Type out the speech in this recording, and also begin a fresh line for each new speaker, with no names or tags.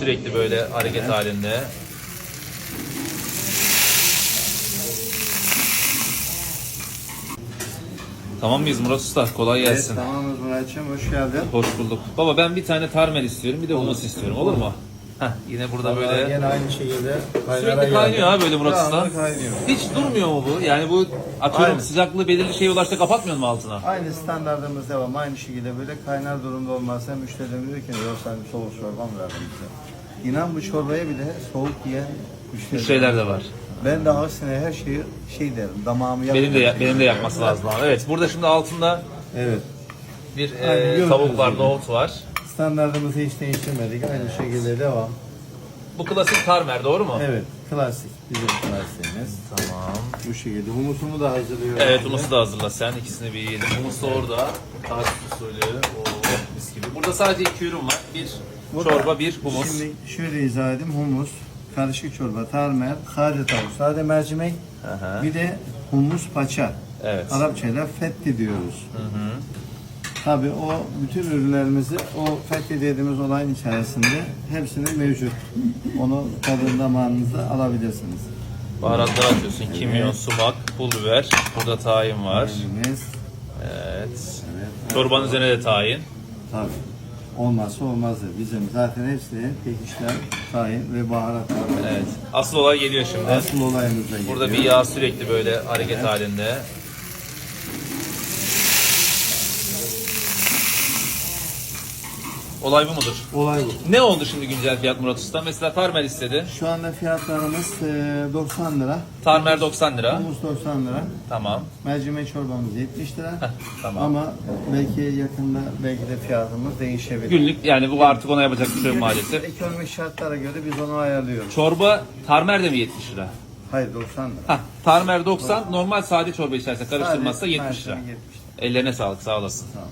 Sürekli böyle hareket halinde. Tamam mıyız Murat Usta? Kolay
Evet,
gelsin.
tamamız Muratçım, hoş geldin.
Hoş bulduk. Baba ben bir tane tarmer istiyorum, bir de humus istiyorum. Olur mu? Heh, yine burada
Vallahi
böyle
Yine aynı şekilde kaynara
sürekli
geldi.
kaynıyor ha böyle Usta.
Devamlı kaynıyor.
Hiç durmuyor mu bu? Yani bu atıyorum
Aynen.
sıcaklığı belirli şeye ulaştı kapatmıyor mu altına?
Aynı standartımız devam. Aynı şekilde böyle kaynar durumda olmazsa müşterilerim diyor ki yok sen bir soğuk çorba mı verdin bize? İnan bu çorbaya bile soğuk yiyen müşteriler.
Müşteriler de var.
Ben de aksine her şeyi şey derim, damağımı
Benim de
yakıyorum.
benim de yapması lazım abi. Evet, burada şimdi altında
Evet.
bir e,
Aynen,
tavuk var, nohut var.
Standartımızı hiç değiştirmedik. Aynı şekilde devam.
Bu klasik tarmer doğru mu?
Evet, klasik. Bizim klasiğimiz.
Tamam.
Bu şekilde. Humusumu da hazırlıyorum.
Evet humusu da hazırla sen. ikisini bir yiyelim. Humus da orada. Tarif usulü. Oo, mis gibi. Burada sadece iki ürün var. Bir
Burada-
çorba, bir humus.
Şimdi şöyle izah edeyim. Humus, karışık çorba, tarmer, sade tavuk, sade mercimek,
Aha.
bir de humus paça.
Evet.
Arapçayla fetti diyoruz. Tabii o bütün ürünlerimizi o fetti dediğimiz olayın içerisinde hepsinin mevcut. Onu tadın damağınızda alabilirsiniz.
Baharatlar atıyorsun. Kimyon, sumak, pul biber. Burada tahin var.
Ürünümüz,
Evet.
evet.
Çorbanın üzerine de tahin.
Tabii. Olmazsa olmazdır. Bizim zaten hepsi pekişler, tahin ve baharatlar.
Evet. Asıl olay geliyor şimdi.
Asıl olayımıza geliyor.
Burada bir yağ sürekli böyle hareket halinde. Olay bu mudur?
Olay bu.
Ne oldu şimdi güncel fiyat Murat Usta? Mesela tarmer istedi.
Şu anda fiyatlarımız e, 90 lira.
Tarmer 90 lira.
Humus 90 lira.
Tamam.
Mercimek çorbamız 70 lira.
tamam.
Ama belki yakında belki de fiyatımız değişebilir.
Günlük yani bu artık ona yapacak bir şey yok maalesef.
Ekonomik şartlara göre biz onu ayarlıyoruz.
Çorba tarmer de mi 70 lira?
Hayır 90 lira.
Hah, tarmer 90, normal sade çorba içerse karıştırmazsa
Sadece
70 lira.
mercimek 70 lira.
Ellerine sağlık, sağ olasın.
Tamam.